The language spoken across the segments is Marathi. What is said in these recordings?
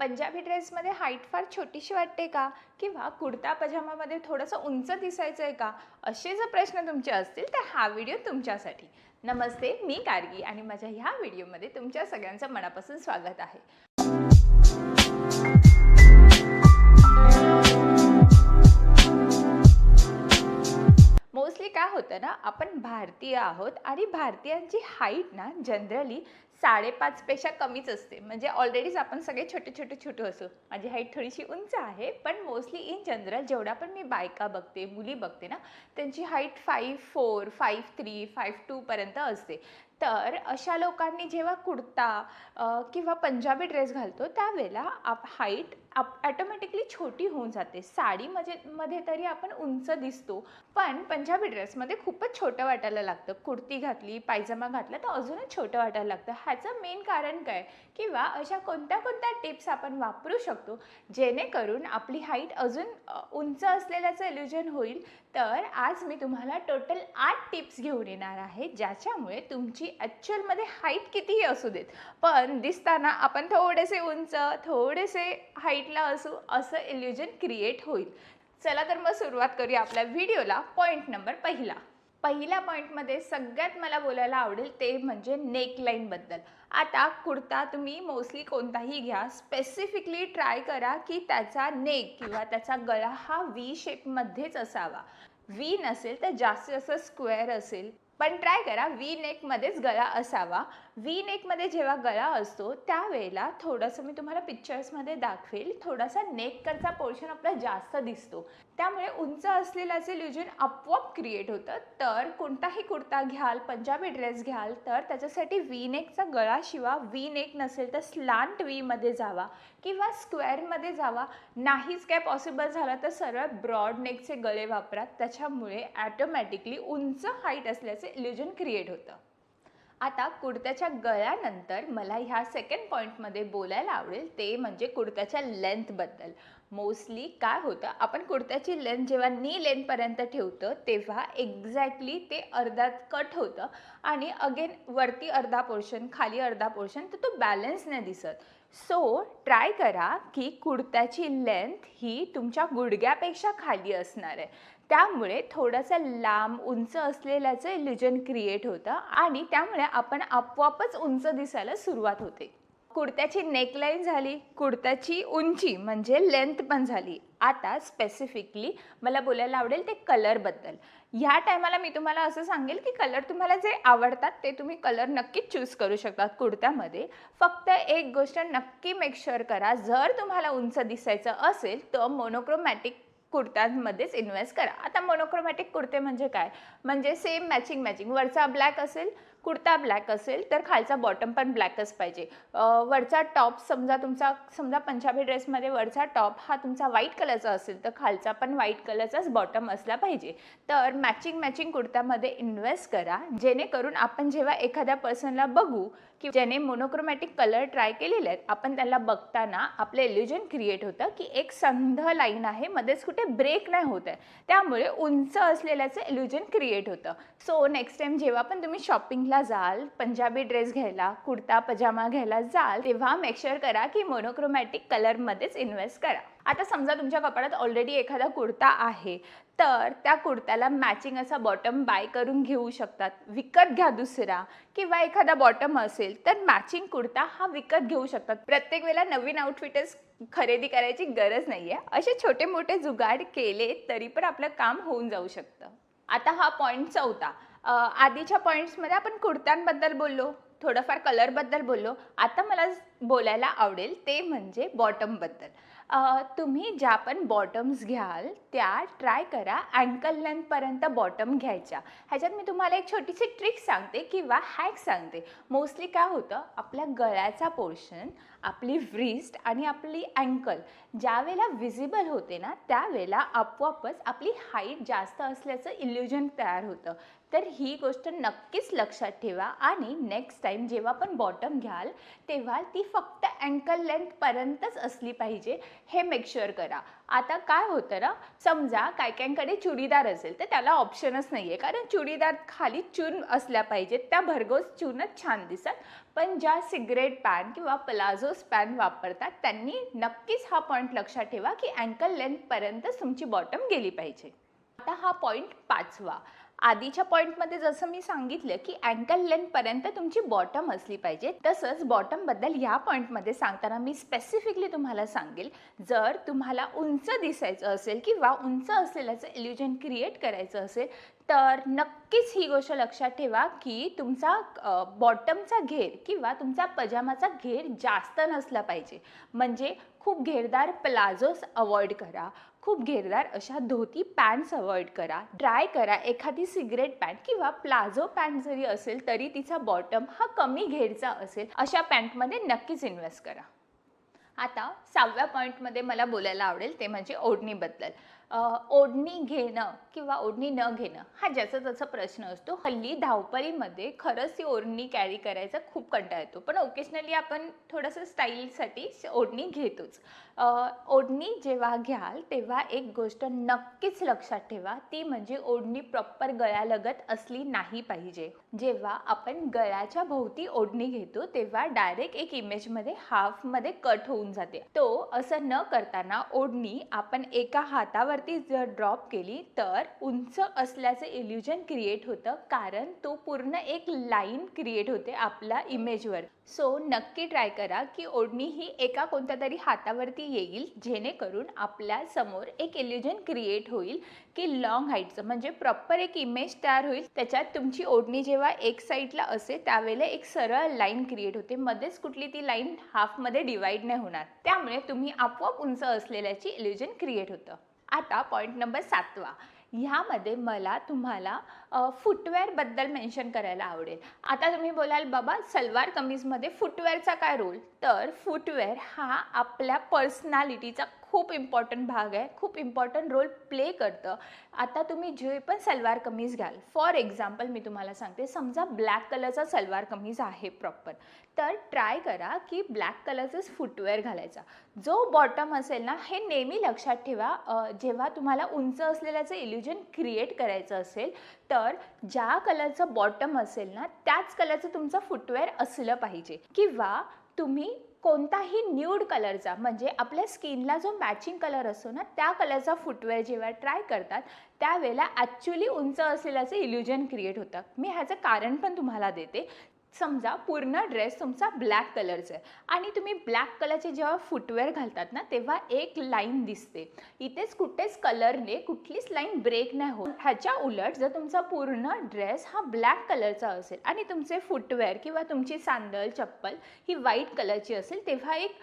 पंजाबी ड्रेसमध्ये हाईट फार छोटीशी वाटते का? किंवा कुर्ता पजामामध्ये थोडंसं उंच दिसायचं आहे का? असे जर प्रश्न तुमचे असतील तर हा व्हिडिओ तुमच्यासाठी. नमस्ते मी गार्गी आणि माझ्या ह्या व्हिडिओमध्ये तुमच्या सगळ्यांचं मनापासून स्वागत आहे. काय होतं ना आपण भारतीय आहोत आणि भारतीयांची हाईट ना जनरली साडेपाचपेक्षा कमीच असते. म्हणजे ऑलरेडीच आपण सगळे छोटे छोटे छोटे असो. माझी हाईट थोडीशी उंच आहे पण मोस्टली इन जनरल जेवढा पण मी बायका बघते मुली बघते ना त्यांची height five four five three five टूपर्यंत असते. तर अशा लोकांनी जेव्हा कुर्ता किंवा पंजाबी ड्रेस घालतो त्यावेळेला आप हाईट आप ॲटोमॅटिकली छोटी होऊन जाते. साडी म्हणजे मध्ये तरी आपण उंच दिसतो पण पंजाबी ड्रेसमध्ये खूपच छोटं वाटायला लागतं. कुर्ती घातली पायजमा घातला तर अजूनच छोटं वाटायला लागतं. ह्याचं मेन कारण काय? किंवा अशा कोणत्या कोणत्या टिप्स आपण वापरू शकतो जेणेकरून आपली हाईट अजून उंच असलेल्याचं इल्युजन होईल. तर आज मी तुम्हाला टोटल आठ टिप्स घेऊन येणार आहे ज्याच्यामुळे तुमची ॲक्च्युअलमध्ये हाईट कितीही असू देत पण दिसताना आपण थोडेसे उंच थोडेसे हाईटला असू असं इल्युजन क्रिएट होईल. चला तर मग सुरुवात करूया आपल्या व्हिडिओला पॉईंट नंबर पहिला. पहिल्या पॉईंटमध्ये सगळ्यात मला बोलायला आवडेल ते म्हणजे नेकलाईनबद्दल आता कुर्ता तुम्ही मोस्टली कोणताही घ्या. स्पेसिफिकली ट्राय करा की त्याचा नेक किंवा त्याचा गळा हा व्ही शेपमध्येच असावा. व्ही नसेल तर जास्तीत जास्त स्क्वेअर असेल. पण ट्राय करा. व्ही नेकमध्येच गळा असावा. वी नेकमध्ये जेव्हा गळा असतो त्यावेळेला थोडंसं मी तुम्हाला पिक्चर्समध्ये दाखवेल. थोडासा नेककडचा पोर्शन आपला जास्त दिसतो. त्यामुळे उंच असलेल्याचे इल्युजन आपोआप क्रिएट होतं. तर कोणताही कुर्ता घ्याल पंजाबी ड्रेस घ्याल तर त्याच्यासाठी वी नेकचा गळा शिवा. व्ही नेक नसेल तर स्लांट वीमध्ये जावा किंवा स्क्वेअरमध्ये जावा. नाहीच काय पॉसिबल झालं तर सरळ ब्रॉड नेकचे गळे वापरा. त्याच्यामुळे ॲटोमॅटिकली उंच हाईट असल्याचे इल्युजन क्रिएट होतं. आता कुर्त्याच्या गळ्यानंतर मला ह्या सेकंड पॉईंटमध्ये बोलायला आवडेल ते म्हणजे कुर्त्याच्या लेंथबद्दल मोस्टली काय होतं? आपण कुर्त्याची लेंथ जेव्हा नी लेंथपर्यंत ठेवतो तेव्हा एक्झॅक्टली ते अर्धात कट होतं. आणि अगेन वरती अर्धा पोर्शन खाली अर्धा पोर्शन तर तो बॅलन्स नाही दिसत. सो ट्राय करा की कुर्त्याची लेंथ ही तुमच्या गुडघ्यापेक्षा खाली असणार आहे. त्यामुळे थोडंसं लांब उंच असलेल्याचं इल्युजन क्रिएट होतं आणि त्यामुळे आपण आपोआपच उंच दिसायला सुरुवात होते. कुर्त्याची नेकलाईन झाली कुर्त्याची उंची म्हणजे लेंथ पण झाली. आता स्पेसिफिकली मला बोलायला आवडेल ते कलरबद्दल ह्या टायमाला मी तुम्हाला असं सांगेल की कलर तुम्हाला जे आवडतात ते तुम्ही कलर नक्कीच चूज करू शकतात कुर्त्यामध्ये फक्त एक गोष्ट नक्की मेक शुअर करा जर तुम्हाला उंच दिसायचं असेल तर मोनोक्रोमॅटिक कुर्त्यांमध्येच इन्व्हेस्ट करा. आता मोनोक्रोमॅटिक कुर्ते म्हणजे काय? म्हणजे सेम मॅचिंग मॅचिंग वरचा ब्लॅक असेल कुर्ता ब्लॅक असेल तर खालचा बॉटम पण ब्लॅकच पाहिजे. वरचा टॉप समजा तुमचा समजा पंजाबी ड्रेसमध्ये वरचा टॉप हा तुमचा व्हाईट कलरचा असेल तर खालचा पण व्हाईट कलरचाच बॉटम असला पाहिजे. तर मॅचिंग मॅचिंग कुर्त्यामध्ये इन्व्हेस्ट करा. जेणेकरून आपण जेव्हा एखाद्या पर्सनला बघू की ज्याने मोनोक्रोमॅटिक कलर ट्राय केलेले आहेत आपण त्याला बघताना आपलं इल्युजन क्रिएट होतं की एक संध लाईन आहे मध्येच कुठे ब्रेक नाही होत आहे. त्यामुळे उंच असलेल्याचं इल्युजन क्रिएट होतं. सो नेक्स्ट टाइम जेव्हा पण तुम्ही शॉपिंगला जाल पंजाबी ड्रेस घ्यायला कुर्ता पजामा घ्यायला जाल तेव्हा मेकशुअर करा की मोनोक्रोमॅटिक कलरमध्येच इन्व्हेस्ट करा. आता समजा तुमच्या कपड्यात ऑलरेडी एखादा कुर्ता आहे तर त्या कुर्त्याला मॅचिंग असा बॉटम बाय करून घेऊ शकतात. विकत घ्या दुसरा किंवा एखादा बॉटम असेल तर मॅचिंग कुर्ता हा विकत घेऊ शकतात. प्रत्येक वेळेला नवीन आउटफिटच खरेदी करायची गरज नाही आहे असे छोटे मोठे जुगाड केले तरी पण आपलं काम होऊन जाऊ शकतं. आता हा पॉईंट चौथा. आधीच्या पॉईंट्समध्ये आपण कुर्त्यांबद्दल बोललो थोडंफार कलरबद्दल बोललो. आता मला बोलायला आवडेल ते म्हणजे बॉटमबद्दल तुम्ही ज्या पण बॉटम्स घ्याल त्या ट्राय करा. अँकल लेंथपर्यंत बॉटम घ्यायच्या. ह्याच्यात मी तुम्हाला एक छोटीशी ट्रिक सांगते किंवा हॅक सांगते. मोस्टली काय होतं आपल्या गळ्याचा पोर्शन आपली व्रिस्ट आणि आपली अँकल ज्यावेळेला विजिबल होते ना त्यावेळेला आपोआपच आपली हाईट जास्त असल्याचं इल्युजन तयार होतं. तर ही गोष्ट नक्कीच लक्षात ठेवा आणि नेक्स्ट टाईम जेव्हा पण बॉटम घ्याल तेव्हा ती फक्त अँकल लेंथपर्यंतच असली पाहिजे. हे मेकशुअर करा. आता काय होतं ना समजा काय काहींकडे चुडीदार असेल तर त्याला ऑप्शनच नाही आहे कारण चुडीदार खाली चून असल्या पाहिजेत. त्या भरघोस चूनच छान दिसतात. पण ज्या सिगरेट पॅन किंवा प्लाझोस पॅन वापरतात त्यांनी नक्कीच हा पॉईंट लक्षात ठेवा की अँकल लेंथपर्यंत तुमची बॉटम गेली पाहिजे. आता हा पॉईंट पाचवा. आधीच्या पॉईंटमध्ये जसं मी सांगितलं की अँकल लेंथपर्यंत तुमची बॉटम असली पाहिजे तसंच बॉटमबद्दल ह्या पॉईंटमध्ये सांगताना मी स्पेसिफिकली तुम्हाला सांगेल जर तुम्हाला उंच दिसायचं असेल किंवा उंच असलेल्याचं इल्युजन क्रिएट करायचं असेल तर नक्कीच ही गोष्ट लक्षात ठेवा की तुमचा बॉटमचा घेर किंवा तुमचा पजामाचा घेर जास्त नसला पाहिजे. म्हणजे खूप घेरदार प्लाझोस अवॉइड करा खूप घेरदार अशा धोती पॅन्ट्स अवॉइड करा. ट्राय करा. एखादी सिगरेट पॅन्ट किंवा प्लाझो पॅन्ट जरी असेल तरी तिचा बॉटम हा कमी घेरचा असेल अशा पॅन्टमध्ये नक्कीच इन्व्हेस्ट करा. आता सहाव्या पॉईंटमध्ये मला बोलायला आवडेल ते म्हणजे ओढणीबद्दल. ओढणी घेणं किंवा ओढणी न घेणं हा ज्याचा त्याचा प्रश्न असतो. हल्ली धावपळीमध्ये खरंच ती ओढणी कॅरी करायचा खूप कंटाळा येतो. पण ओकेशनली आपण थोडंसं स्टाईलसाठी ओढणी घेतोच. ओढणी जेव्हा घ्याल तेव्हा एक गोष्ट नक्कीच लक्षात ठेवा. ती म्हणजे ओढणी प्रॉपर गळ्यालगत असली नाही पाहिजे. जेव्हा आपण गळ्याच्या भोवती ओढणी घेतो तेव्हा डायरेक्ट एक इमेजमध्ये हाफमध्ये कट होऊन जाते. तो असं न करताना ओढणी आपण एका हातावर वरती जर ड्रॉप केली तर उंच असल्याचं इल्युजन क्रिएट होतं. कारण तो पूर्ण एक लाईन क्रिएट होते आपल्या इमेजवर सो नक्की ट्राय करा की ओढणी ही एका कोणत्या तरी हातावरती येईल जेणेकरून आपल्यासमोर एक इल्युजन क्रिएट होईल की लॉंग हाईटचं म्हणजे प्रॉपर एक इमेज तयार होईल. त्याच्यात तुमची ओढणी जेव्हा एक साईडला असेल त्यावेळेला एक सरळ लाईन क्रिएट होते. मध्येच कुठली ती लाईन हाफमध्ये डिवाईड नाही होणार. त्यामुळे तुम्ही आपोआप उंच असलेल्याची इल्युजन क्रिएट होतं. आता पॉईंट नंबर सातवा. ह्यामध्ये मला तुम्हाला फुटवेअरबद्दल मेन्शन करायला आवडेल. आता तुम्ही बोलाल बाबा सलवार कमीजमध्ये फुटवेअरचा काय रोल तर फुटवेअर हा आपल्या पर्सनॅलिटीचा खूप इम्पॉर्टंट भाग आहे. खूप इम्पॉर्टंट रोल प्ले करतं. आता तुम्ही जे पण सलवार कमीज घ्याल फॉर एक्झाम्पल मी तुम्हाला सांगते समजा ब्लॅक कलरचा सलवार कमीज आहे प्रॉपर तर ट्राय करा की ब्लॅक कलरचंच फुटवेअर घालायचा. जो बॉटम असेल ना हे नेहमी लक्षात ठेवा. जेव्हा तुम्हाला उंच असलेल्याचं इल्युजन क्रिएट करायचं असेल तर ज्या कलरचं बॉटम असेल ना त्याच कलरचं तुमचं फुटवेअर असलं पाहिजे. किंवा तुम्ही कोणताही न्यूड कलरचा म्हणजे आपल्या स्किनला जो मॅचिंग कलर असतो ना त्या कलरचा फुटवेअर जेव्हा ट्राय करतात त्यावेळेला ॲक्च्युली उंच असलेल्याचं इल्युजन क्रिएट होतं. मी ह्याचं कारण पण तुम्हाला देते. समजा पूर्ण ड्रेस तुमचा ब्लॅक कलरचा आहे. आणि तुम्ही ब्लॅक कलरचे जेव्हा फुटवेअर घालतात ना तेव्हा एक लाईन दिसते. इथेच कुठेच कलरने कुठलीच लाईन ब्रेक नाही होत. ह्याच्या उलट जर तुमचा पूर्ण ड्रेस हा ब्लॅक कलरचा असेल आणि तुमचे फुटवेअर किंवा तुमची सांदल चप्पल ही व्हाईट कलरची असेल तेव्हा एक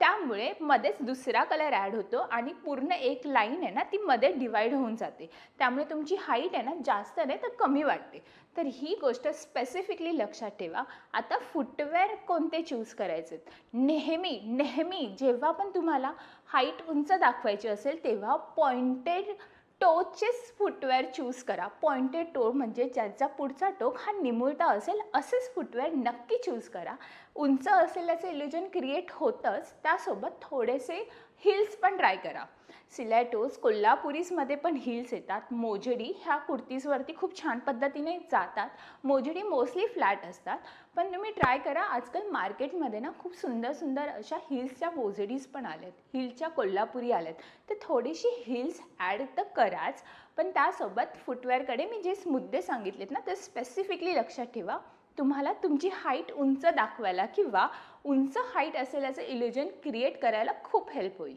त्यामुळे मध्येच दुसरा कलर ॲड होतो आणि पूर्ण एक लाईन आहे ना ती मध्ये डिवाईड होऊन जाते. त्यामुळे तुमची हाईट आहे ना जास्त नाही तर कमी वाटते. तर ही गोष्ट स्पेसिफिकली लक्षात ठेवा. आता फुटवेअर कोणते चूज करायचे? नेहमी नेहमी जेव्हा पण तुम्हाला हाईट उंच दाखवायची असेल तेव्हा पॉइंटेड टोचेच फुटवेअर चूज करा. पॉइंटेड टो म्हणजे ज्याचा पुढचा टोक हा निमुळता असेल असेच फुटवेअर नक्की चूज करा. उंच असलेल्याचं इल्युजन क्रिएट होतंच त्यासोबत थोडेसे हिल्स पण ट्राय करा. सिलॅटोज कोल्हापुरीसमध्ये पण हिल्स येतात. मोजडी ह्या कुर्तीजवरती खूप छान पद्धतीने जातात. मोजडी मोस्टली फ्लॅट असतात. पण तुम्ही ट्राय करा आजकाल मार्केटमध्ये ना खूप सुंदर सुंदर अशा हिल्सच्या मोजडीज पण आल्यात हिलच्या कोल्हापुरी आल्यात तर थोडीशी हिल्स ॲड तर कराच पण त्यासोबत फुटवेअरकडे मी जे मुद्दे सांगितलेत ना ते स्पेसिफिकली लक्षात ठेवा. तुम्हाला तुमची हाईट उंच दाखवायला किंवा उंच हाईट असेल याचं इल्युजन क्रिएट करायला खूप हेल्प होईल.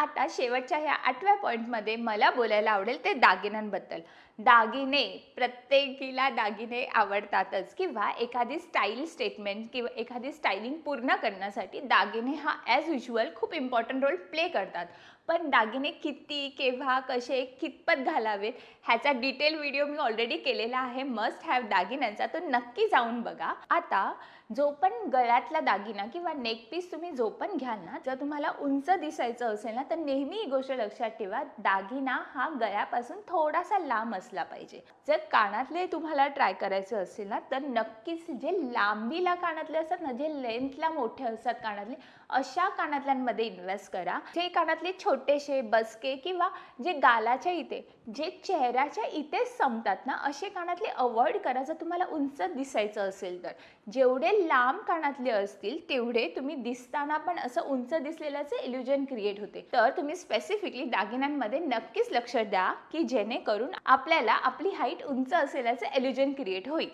आता शेवटच्या ह्या आठव्या पॉईंटमध्ये मला बोलायला आवडेल ते दागिन्यांबद्दल. दागिने प्रत्येकीला दागिने आवडतातच. किंवा एखादी स्टाईल स्टेटमेंट किंवा एखादी स्टायलिंग पूर्ण करण्यासाठी दागिने हा ॲज युजल खूप इम्पॉर्टंट रोल प्ले करतात. पण दागिने किती केव्हा कसे कितपत घालावेत ह्याचा डिटेल व्हिडिओ मी ऑलरेडी केलेला आहे. मस्ट हॅव दागिन्यांचा तो नक्की जाऊन बघा. आता जो पण गळ्यातला दागिना किंवा नेक पीस तुम्ही जो पण घ्याल ना जर तुम्हाला उंच दिसायचं असेल ना तर नेहमी ही गोष्ट लक्षात ठेवा दागिना हा गळ्यापासून थोडासा लांब असला पाहिजे. जर कानातले तुम्हाला ट्राय करायचं असेल ना तर नक्कीच जे लांबीला कानातले असतात ना जे लेंथला मोठे असतात कानातले अशा कानातल्यांमध्ये इन्व्हेस्ट करा. जे कानातले छोटेसे बसके किंवा जे गालाच्या इथे जे चेहऱ्याच्या इथेच संपतात ना असे कानातले अवॉइड करा. जर तुम्हाला उंच दिसायचं असेल तर. जेवढे लांब कानातले असतील तेवढे तुम्ही दिसताना पण असं उंच दिसलेल्याचं इल्युजन क्रिएट होते. तर तुम्ही स्पेसिफिकली दागिन्यांमध्ये नक्कीच लक्ष द्या की जेणेकरून आपल्याला आपली हाईट उंच असलेल्याचे इल्युजन क्रिएट होईल.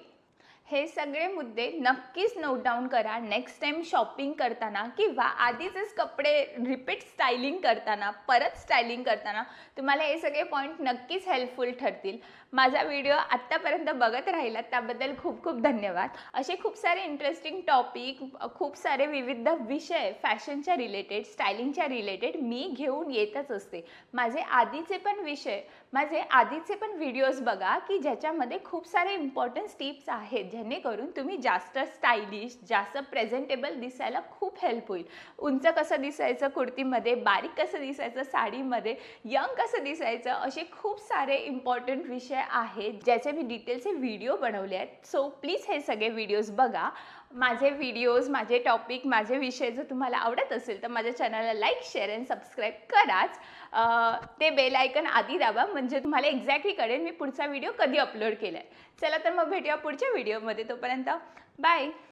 हे सगळे मुद्दे नक्कीच नोट डाऊन करा. नेक्स्ट टाइम शॉपिंग करताना किंवा आधीचेच कपडे रिपीट स्टायलिंग करताना परत स्टायलिंग करताना तुम्हाला हे सगळे पॉईंट नक्कीच हेल्पफुल ठरतील. माझा व्हिडिओ आत्तापर्यंत बघत राहिलात त्याबद्दल खूप खूप धन्यवाद. असे खूप सारे इंटरेस्टिंग टॉपिक खूप सारे विविध विषय फॅशनच्या रिलेटेड स्टायलिंगच्या रिलेटेड मी घेऊन येतच असते. माझे आधीचे पण विषय माझे आधीचे पण व्हिडिओज बघा की ज्याच्यामध्ये खूप सारे इम्पॉर्टन्स टिप्स आहेत जेणेकरून तुम्ही जास्त स्टायलिश जास्त प्रेझेंटेबल दिसायला खूप हेल्प होईल. उंच कसं दिसायचं कुर्तीमध्ये बारीक कसं दिसायचं साडीमध्ये यंग कसं दिसायचं असे खूप सारे इम्पॉर्टंट विषय आहेत ज्याचे मी डिटेलचे व्हिडिओ बनवले आहेत. सो प्लीज हे सगळे व्हिडिओज बघा. माझे व्हिडिओज माझे टॉपिक माझे विषय जर तुम्हाला आवडत असेल तर माझ्या चॅनलला लाईक शेअर अँड सबस्क्राईब कराच. ते बेल आयकन आधी दाबा म्हणजे तुम्हाला एक्झॅक्टली कळेल मी पुढचा व्हिडिओ कधी अपलोड केला आहे चला तर मग भेटूया पुढच्या व्हिडिओमध्ये तोपर्यंत बाय